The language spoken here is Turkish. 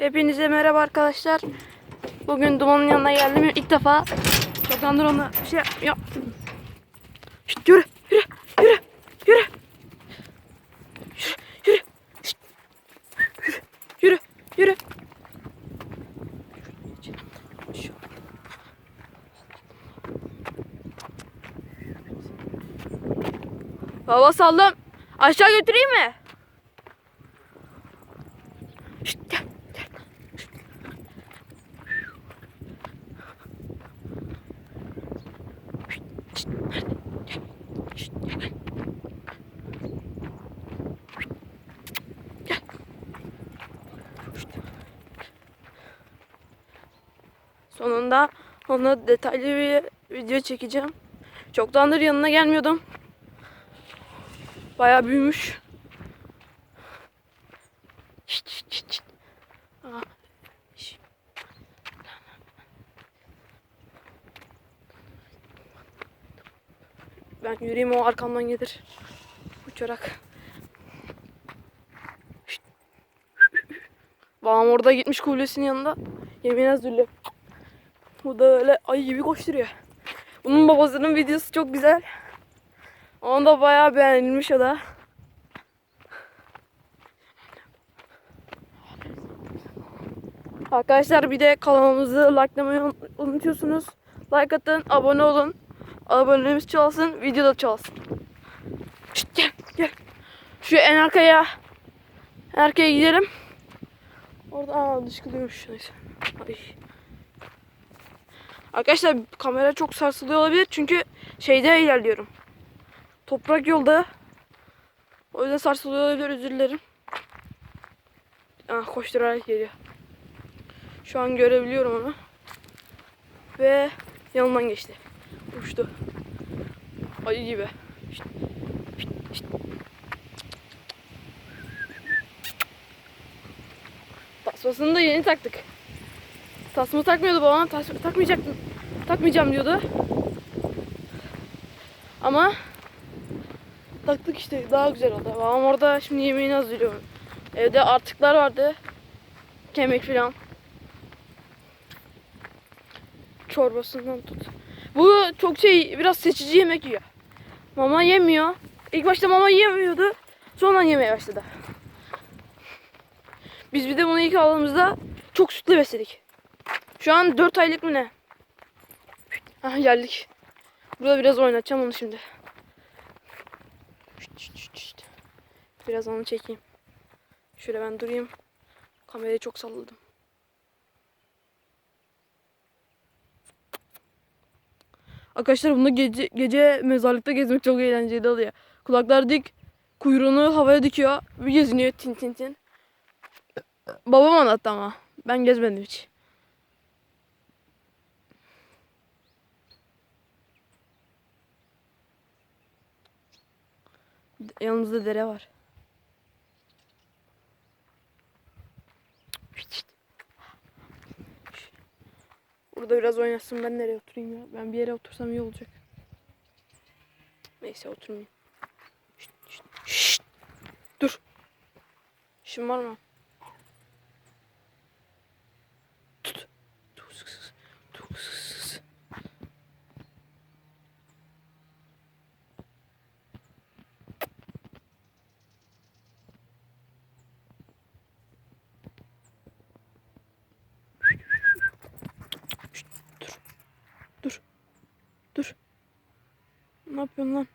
Hepinize merhaba arkadaşlar. Bugün Duman'ın yanına geldim ilk defa. Çoktandır ona bir şey yap. yap. Şşt, yürü, yürü, yürü, yürü. Yürü, yürü. Şşt. Yürü, yürü, yürü. Hava saldım. Aşağı götüreyim mi? Şşt, gel, gel. Şşt, şşt, nerede? Gel. Şşt, Sonunda ona detaylı bir video çekeceğim. Çoktandır yanına gelmiyordum. Bayağı büyümüş. Şşt, şşt, şşt, şşt. Aa, şş. Ben yürüyeyim o arkamdan gelir. Uçarak. Babam orada gitmiş kulesinin yanında. Yemin özürlü. Bu da öyle ayı gibi koşturuyor. Bunun babasının videosu çok güzel. Onda bayağı beğenilmiş o da. Arkadaşlar bir de kanalımızı likelamayı un- unutuyorsunuz. Like atın, abone olun. Abonemiz çalsın, video da çalsın. Şşt, gel, gel. Şu en arkaya, en arkaya gidelim. Orada aa dışkılıyormuş. Neyse. Ay. Arkadaşlar kamera çok sarsılıyor olabilir çünkü şeyde ilerliyorum. Toprak yolda. O yüzden sarsılıyor olabilir özür dilerim. Ah koşturarak geliyor. Şu an görebiliyorum onu. Ve yanından geçti. Uçtu. Ayı gibi. Tasmasını da yeni taktık. Tasma takmıyordu babam. Tasma takmayacaktım. Takmayacağım diyordu. Ama taktık işte daha güzel oldu. Babam orada şimdi yemeğini hazırlıyor. Evde artıklar vardı. Kemik falan. Çorbasından tut. Bu çok şey biraz seçici yemek yiyor. Mama yemiyor. İlk başta mama yemiyordu. Sonra yemeye başladı. Biz bir de bunu ilk aldığımızda çok sütlü besledik. Şu an 4 aylık mı ne? Aha geldik. Burada biraz oynatacağım onu şimdi. Biraz onu çekeyim. Şöyle ben durayım. Kamerayı çok salladım. Arkadaşlar bunda gece, gece mezarlıkta gezmek çok eğlenceli oluyor. Kulaklar dik, kuyruğunu havaya dikiyor. Bir geziniyor tin tin tin. Babam anlattı ama. Ben gezmedim hiç. Yanımızda dere var. Burada biraz oynasın ben nereye oturayım ya? Ben bir yere otursam iyi olacak. Neyse oturmayayım. Şşt, şşt, şşt. Dur. İşin var mı? Tut. Tut, sık, sık, tut, sık, sık, sık. Dur. Dur. Ne yapıyorsun lan?